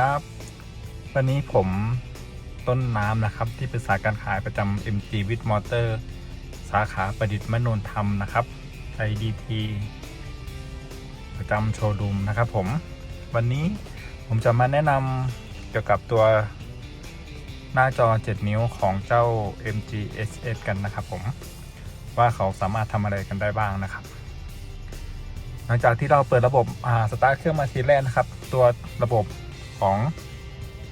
ครับ วันนี้ผมต้นน้ำนะครับ ที่ปรึกษาการขายประจำ MG w i t Motor สาขาประดิษฐ์มโนนธรรมนะครับ IDT ประจำโชว์รูมนะครับผม วันนี้ผมจะมาแนะนำเกี่ยวกับตัวหน้าจอ 7 นิ้วของเจ้า MG SS กันนะครับผม ว่าเขาสามารถทำอะไรกันได้บ้างนะครับหลังจากที่เราเปิดระบบสตาร์ทเครื่องมาทีแรกนะครับ ตัวระบบ ของ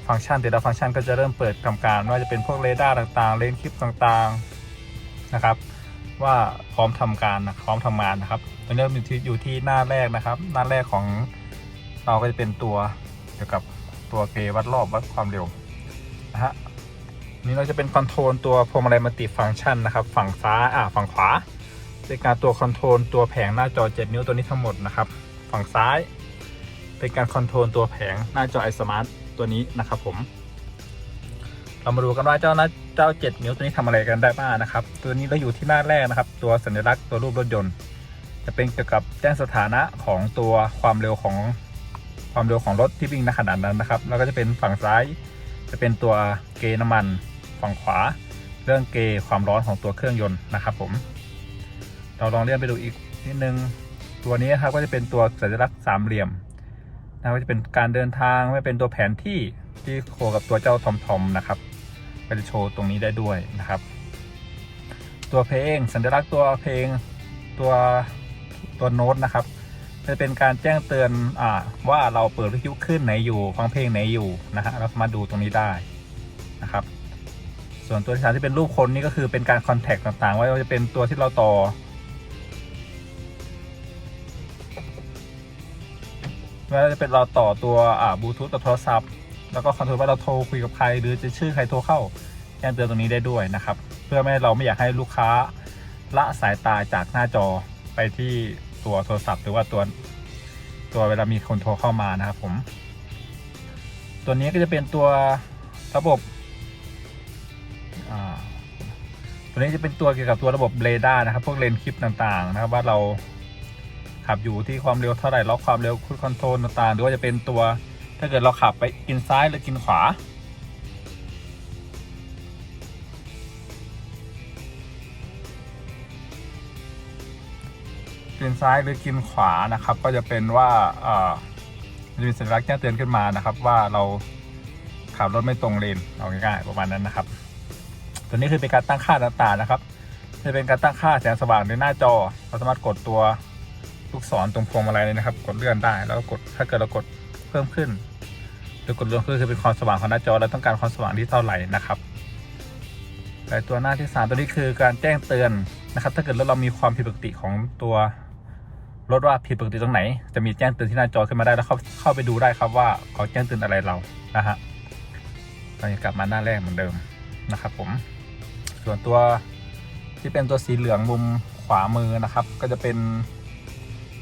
ฟังก์ชันแต่ละฟังก์ชันก็จะเริ่มเปิดทำการไม่ว่าจะเป็นพวกเรดาร์ต่างๆ เลนส์คลิปต่างๆนะครับ ว่าพร้อมทำการนะพร้อมทำงานนะครับตอนนี้เราอยู่ที่อยู่ที่หน้าแรกนะครับ หน้าแรกของเราก็จะเป็นตัวเกี่ยวกับตัวเกวัดรอบวัดความเร็วนะฮะนี่เราจะเป็นคอนโทรลตัวพวงมาลัยมัลติฟังก์ชันนะครับ ฝั่งซ้ายอ่าฝั่งขวาเป็นการตัวคอนโทรลตัวแผงหน้าจอ 7 นิ้วตัวนี้ทั้งหมดนะครับ ฝั่งซ้าย เป็นการคอนโทรลตัวแผงหน้าจอ iSmart ตัวนี้นะครับผม เรามาดูกันว่าเจ้าหน้าเจ้า 7 นิ้วตัวนี้ทำอะไรกันได้บ้างนะครับ ตัวนี้เราอยู่ที่หน้าแรกนะครับ ตัวสัญลักษณ์ตัวรูปรถยนต์ จะเป็นเกี่ยวกับแจ้งสถานะของตัวความเร็วของความเร็วของรถที่วิ่งในขนาดนั้นนะครับ แล้วก็จะเป็นฝั่งซ้าย จะเป็นตัวเกน้ำมัน ฝั่งขวา เรื่องเกความร้อนของตัวเครื่องยนต์นะครับ ผม เราลองเลื่อนไปดูอีกนิดนึง ตัวนี้นะครับก็จะเป็นตัวสัญลักษณ์สามเหลี่ยม นะครับก็จะเป็นการเดินทางไม่เป็นตัวแผนที่ที่โคกับตัวเจ้าทอมทอมนะครับก็จะโชว์ตรงนี้ได้ด้วยนะครับ ตัวเพลงสัญลักษณ์ตัวเพลงตัวตัวโน้ตนะครับจะเป็นการแจ้งเตือนอ่าว่าเราเปิดวิทยุขึ้นไหนอยู่ฟังเพลงไหนอยู่นะฮะเราสามารถดูตรงนี้ได้นะครับ ส่วนตัวที่สามที่เป็นรูปคนนี่ก็คือเป็นการคอนแทคต่างๆไว้ว่าจะเป็นตัวที่เราต่อ ว่าจะเป็นเราต่อตัวอ่าบลูทูธต่อโทรศัพท์ แล้วก็คอนโทรลว่าเราโทรคุยกับใคร หรือจะชื่อใครโทรเข้าแจ้งเตือนตรงนี้ได้ด้วยนะครับ เพื่อไม่เราไม่อยากให้ลูกค้าละสายตาจากหน้าจอไปที่ตัวโทรศัพท์หรือว่าตัวตัวเวลามีคนโทรเข้ามานะครับผม ตัวนี้ก็จะเป็นตัวระบบตัวนี้จะเป็นตัวเกี่ยวกับตัวระบบเรดาร์นะครับ พวกเลนคลิปต่างๆ นะครับ ว่าเรา ขับอยู่ที่ความเร็วเท่าไหร่ล็อกความเร็วคุดคอนโทรลต่างๆหรือว่าจะเป็นตัว ถ้าเกิดเราขับไปกินซ้ายหรือกินขวา กินซ้ายหรือกินขวานะครับ ก็จะเป็นว่าจะมีสัญลักษณ์แจ้งเตือนขึ้นมานะครับ ว่าเราขับรถไม่ตรงเลนเอาง่ายๆประมาณนั้นนะครับ ตัวนี้คือเป็นการตั้งค่าต่างๆนะครับ จะเป็นการตั้งค่าแสงสว่างในหน้าจอเราสามารถกดตัว ลูกศรตรงพวงมาลัยเลยนะครับ กดเลื่อนได้แล้วก็กดถ้าเกิดเรากดเพิ่มขึ้น หรือกดลดขึ้นคือเป็นความสว่างของหน้าจอเราต้องการความสว่างที่เท่าไหร่นะครับแต่ตัวหน้าที่สามตัวนี้คือการแจ้งเตือนนะครับ ถ้าเกิดรถเรามีความผิดปกติของตัวรถว่าผิดปกติตรงไหน จะมีแจ้งเตือนที่หน้าจอขึ้นมาได้แล้วเข้าเข้าไปดูได้ครับว่าเขาแจ้งเตือนอะไรเรานะฮะเราจะกลับมาหน้าแรกเหมือนเดิมนะครับผม ส่วนตัวที่เป็นตัวสีเหลืองมุมขวามือนะครับ ก็จะเป็น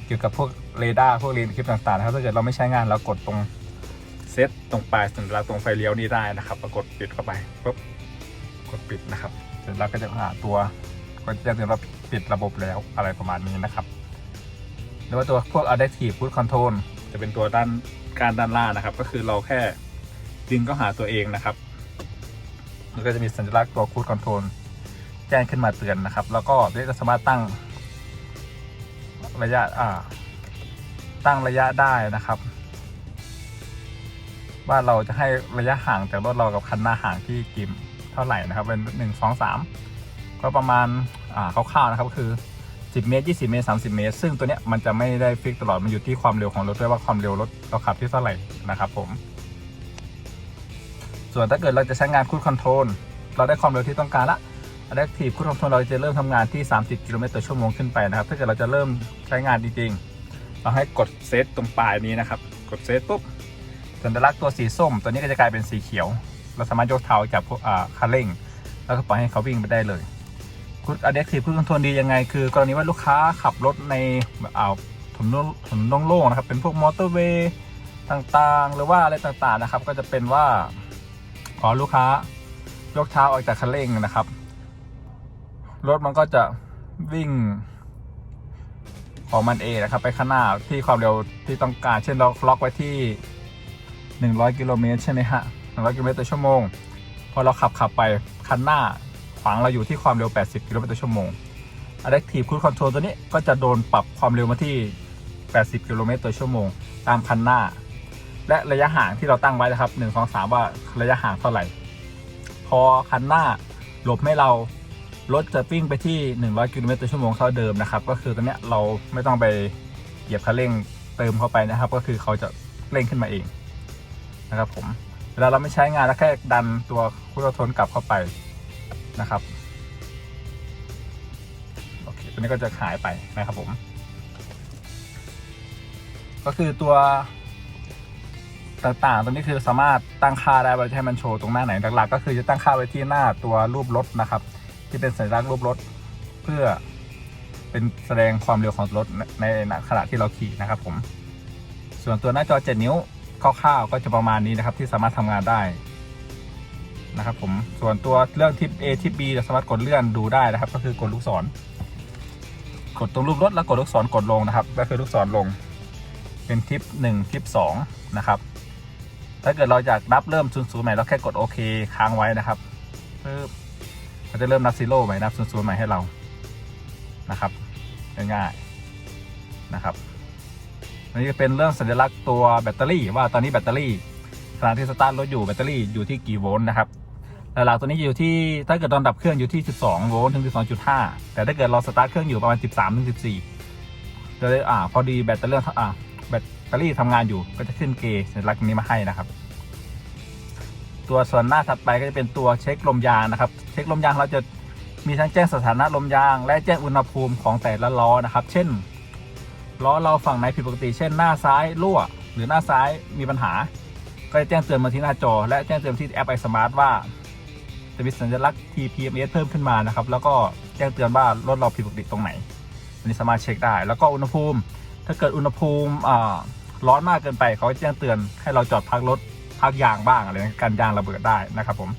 เกี่ยวกับพวกเรดาร์พวกเลนส์คลิปต่างๆนะครับถ้าเกิดเราไม่ใช้งานเรากดตรงเซตตรงปลายสัญลักษณ์ตรงไฟเลี้ยวนี้ได้นะครับปรากฏปิดเข้าไปปุ๊บกดปิดนะครับเสร็จแล้วก็จะหาตัวก็จะเตือนว่าปิดระบบแล้วอะไรประมาณนี้นะครับหรือว่าตัวพวก adaptive cruise control จะเป็นตัวด้านการด้านล่างนะครับ ก็คือเราแค่ดึงก็หาตัวเองนะครับแล้วก็จะมีสัญลักษณ์ตัว cruise control แจ้งขึ้นมาเตือนนะครับ แล้วก็เราสามารถตั้ง ระยะอ่าตั้งระยะได้นะครับ ว่าเราจะให้ระยะห่างจากรถเรากับคันหน้าห่างที่กิมเท่าไหร่นะครับ เป็นหนึ่งสองสามก็ประมาณอ่าคร่าวๆนะครับคือ10เมตร20 เมตร 30 เมตร ซึ่งตัวเนี้ยมันจะไม่ได้ฟิกตลอด มันอยู่ที่ความเร็วของรถด้วยว่าความเร็วรถเราขับที่เท่าไหร่นะครับผม ส่วนถ้าเกิดเราจะใช้งานคูดคอนโทรลเราได้ความเร็วที่ต้องการละ Adaptive Cruise Control เราจะเริ่มทำงานที่ 30 กิโลเมตรต่อชั่วโมงขึ้นไปนะครับ ถ้าเกิดเราจะเริ่มใช้งานจริงๆ เราให้กดเซตตรงปลายนี้นะครับ กดเซตปุ๊บสัญลักษณ์ตัวสีส้ม ตัวนี้ก็จะกลายเป็นสีเขียว เราสามารถยกเท้าจากพวกคันเร่ง แล้วก็ปล่อยให้เขาวิ่งไปได้เลยคุณ Adaptive Cruise Control ดียังไง คือกรณีว่าลูกค้าขับรถในอ่าวถนนถนนโล่งๆนะครับ เป็นพวกมอเตอร์เวย์ต่างๆ หรือว่าอะไรต่างๆนะครับ ก็จะเป็นว่าขอลูกค้ายกเท้าออกจากคันเร่งนะครับ รถมันก็จะวิ่ง ของมันเองนะครับ ไปข้างหน้าที่ความเร็วที่ต้องการเช่นเราล็อกไว้ที่ 100 กิโลเมตรใช่ไหมฮะ 100 กิโลเมตรต่อชั่วโมง พอเราขับขับไปคันหน้าขวางเราอยู่ที่ความเร็ว 80 กิโลเมตรต่อชั่วโมง Adaptive Cruise Control ตัวนี้ก็จะโดนปรับความเร็วมาที่ 80 กิโลเมตรต่อชั่วโมง ตามคันหน้า และระยะห่างที่เราตั้งไว้นะครับ 1 2 3 ว่าระยะห่างเท่าไหร่ พอคันหน้าหลบให้เรา รถจะวิ่งไปที่ 100กิโลเมตรต่อชั่วโมงเท่าเดิมนะครับ ก็คือตอนเนี้ยเราไม่ต้องไปเหยียบคันเร่งเติมเข้าไปนะครับ ก็คือเขาจะเร่งขึ้นมาเองนะครับผมเวลาเราไม่ใช้งานแล้วแค่ดันตัวคุรทนกลับเข้าไปนะครับโอเคตัวนี้ก็จะหายไปนะครับผม ก็คือตัวต่างๆ ตัวนี้คือสามารถตั้งค่าได้ว่าจะให้มันโชว์ตรงหน้าไหนหลักๆ ก็คือจะตั้งค่าไว้ที่หน้าตัวรูปรถนะครับ ที่เป็นสัญลักษณ์รูปรถ เพื่อเป็นแสดงความเร็วของรถในในขณะที่เราขี่นะครับผม ส่วนตัวหน้าจอ 7 นิ้วคร่าวๆก็จะประมาณนี้นะครับ ที่สามารถทำงานได้นะครับผมส่วนตัวเรื่องทิป A ทิป B จะสามารถกดเลื่อนดูได้นะครับ ก็คือกดลูกศร กดตรงรูปรถแล้วกดลูกศรกดลงนะครับ ก็คือลูกศรลง เป็นทิป1ทิป2นะครับถ้าเกิดเราอยากนับเริ่มศูนย์ศูนย์ใหม่เราแค่กดโอเคค้างไว้นะครับปึ๊บ มันจะเริ่มนับซีโร่ใหม่นับศูนย์ศูนย์ใหม่ให้เรานะครับง่ายๆนะครับอันนี้จะเป็นเรื่องสัญลักษณ์ตัวแบตเตอรี่ ว่าตอนนี้แบตเตอรี่ขณะที่สตาร์ทรถอยู่แบตเตอรี่อยู่ที่กี่โวลต์นะครับหลักๆตัวนี้อยู่ที่ถ้าเกิดตอนดับเครื่องอยู่ที่ 12 โวลต์ถึง 12.5 แต่ถ้าเกิดเราสตาร์ทเครื่องอยู่ประมาณ 13ถึง14จะได้อ่าพอดีแบตเตอรี่อ่าแบตเตอรี่ทำงานอยู่ก็จะขึ้นเกสัญลักษณ์นี้มาให้นะครับ ตัวส่วนหน้าถัดไปก็จะเป็นตัวเช็คลมยางนะครับ เช็คลมยางเราจะมีทั้งแจ้งสถานะลมยาง และแจ้งอุณหภูมิของแต่ละล้อนะครับ เช่นล้อเราฝั่งไหนผิดปกติ เช่นหน้าซ้ายรั่ว หรือหน้าซ้ายมีปัญหา ก็จะแจ้งเตือนมาที่หน้าจอ และแจ้งเตือนที่แอปไอสมาร์ทว่าจะมีสัญลักษณ์ TPMS เพิ่มขึ้นมานะครับ แล้วก็แจ้งเตือนว่ารถเราผิดปกติตรงไหนอันนี้สามารถเช็คได้ แล้วก็อุณหภูมิ ถ้าเกิดอุณหภูมิร้อนมากเกินไปเขาจะแจ้งเตือนให้เราจอดพักรถ พักยางบ้างอะไรนกันยางระเบิดได้นะครับผม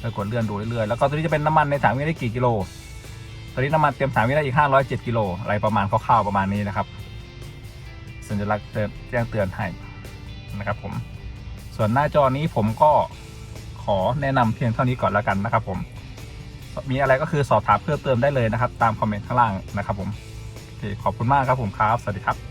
แล้วกดเลื่อนดูเรื่อยๆแล้วก็ตัวนี้จะเป็นน้ำมันในถังวิได้กี่กิโลตอนนี้น้ำมันเต็มถังวิได้อีก507กิโลอะไรประมาณคร่าวๆประมาณนี้นะครับสัญลักษณ์เตือนแจ้งเตือนให้นะครับผมส่วนหน้าจอนี้ผมก็ขอแนะนำเพียงเท่านี้ก่อนแล้วกันนะครับผม มีอะไรก็คือสอบถามเพิ่มเติมได้เลยนะครับ ตามคอมเมนต์ข้างล่างนะครับผมขอบคุณมากครับผมครับ สวัสดีครับ